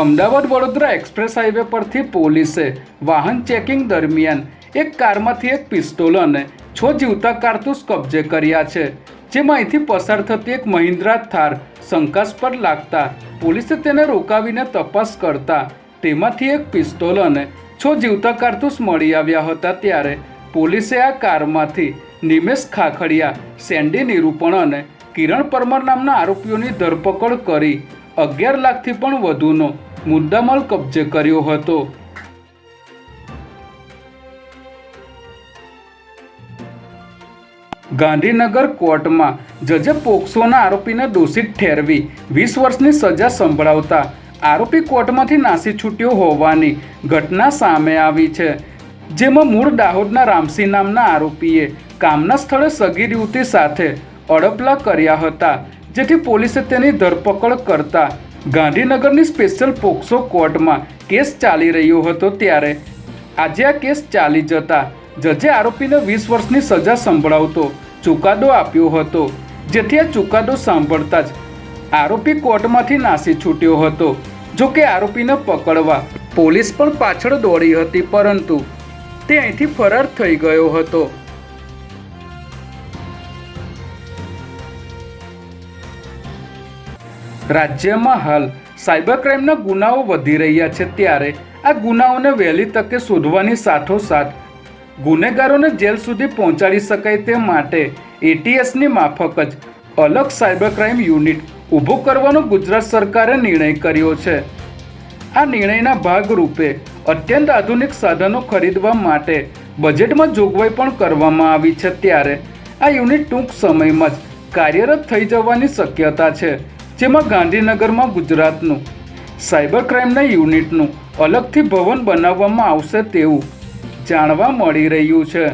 Ahmedabad Vadodara express highway પરથી પોલીસે વાહન ચેકિંગ દરમિયાન એક કારમાંથી એક પિસ્તોલ અને છ જીવતા કારતૂસ કબજે કર્યા છે. જેમાં અહીંથી પસાર થતી એક મહિન્દ્રા થાર શંકાસ્પદ લાગતા પોલીસે તેને રોકાવીને તપાસ કરતા તેમાંથી એક પિસ્તોલ અને છ જીવતા કારતૂસ મળી આવ્યા હતા ત્યારે પોલીસે આ કારમાંથી નિમેશ ખાખડિયા, સેન્ડી નિરૂપણ અને કિરણ પરમાર નામના આરોપીઓની ધરપકડ કરી અગિયાર લાખથી પણ વધુનો મુદ્દામાલ કબજે કર્યો હતો. ગાંધીનગર કોર્ટમાં જજે પોક્સોના આરોપીને દોષિત ઠેરવી, વીસ વર્ષની સજા સંભળાવતા આરોપી કોર્ટમાંથી નાસી છૂટ્યો હોવાની ઘટના સામે આવી છે, જેમાં મૂળ દાહોદના રામસિંહ નામના આરોપીએ કામના સ્થળે સગીર યુવતી સાથે અડપલા કર્યા હતા, જેથી પોલીસે તેની ધરપકડ કરતા ગાંધીનગરની સ્પેશિયલ પોક્સો કોર્ટમાં કેસ ચાલી રહ્યો હતો ત્યારે. આજે આ કેસ ચાલી જતા જજે આરોપીને વીસ વર્ષની સજા સંભળાવતો ચુકાદો આપ્યો હતો, જેથી આ ચુકાદો સાંભળતા જ આરોપી કોર્ટમાંથી નાસી છૂટ્યો હતો, જો કે આરોપીને પકડવા પોલીસ પણ પાછળ દોડી હતી, પરંતુ તે અહીંથી ફરાર થઈ ગયો હતો. રાજ્યમાં હાલ સાયબર ક્રાઇમના ગુનાઓ વધી રહ્યા છે ત્યારે આ ગુનાઓને વહેલી તકે શોધવાની સાથોસાથ ગુનેગારોને જેલ સુધી પહોંચાડી શકાય તે માટે એટીએસની માફક જ અલગ સાયબર ક્રાઇમ યુનિટ ઊભું કરવાનો ગુજરાત સરકારે નિર્ણય કર્યો છે. આ નિર્ણયના ભાગરૂપે અત્યંત આધુનિક સાધનો ખરીદવા માટે બજેટમાં જોગવાઈ પણ કરવામાં આવી છે ત્યારે આ યુનિટ ટૂંક સમયમાં જ કાર્યરત થઈ જવાની શક્યતા છે. જેમાં ગાંધીનગરમાં ગુજરાતનું સાયબર ક્રાઇમના યુનિટનું અલગથી ભવન બનાવવામાં આવશે તેવું જાણવા મળી રહ્યું છે.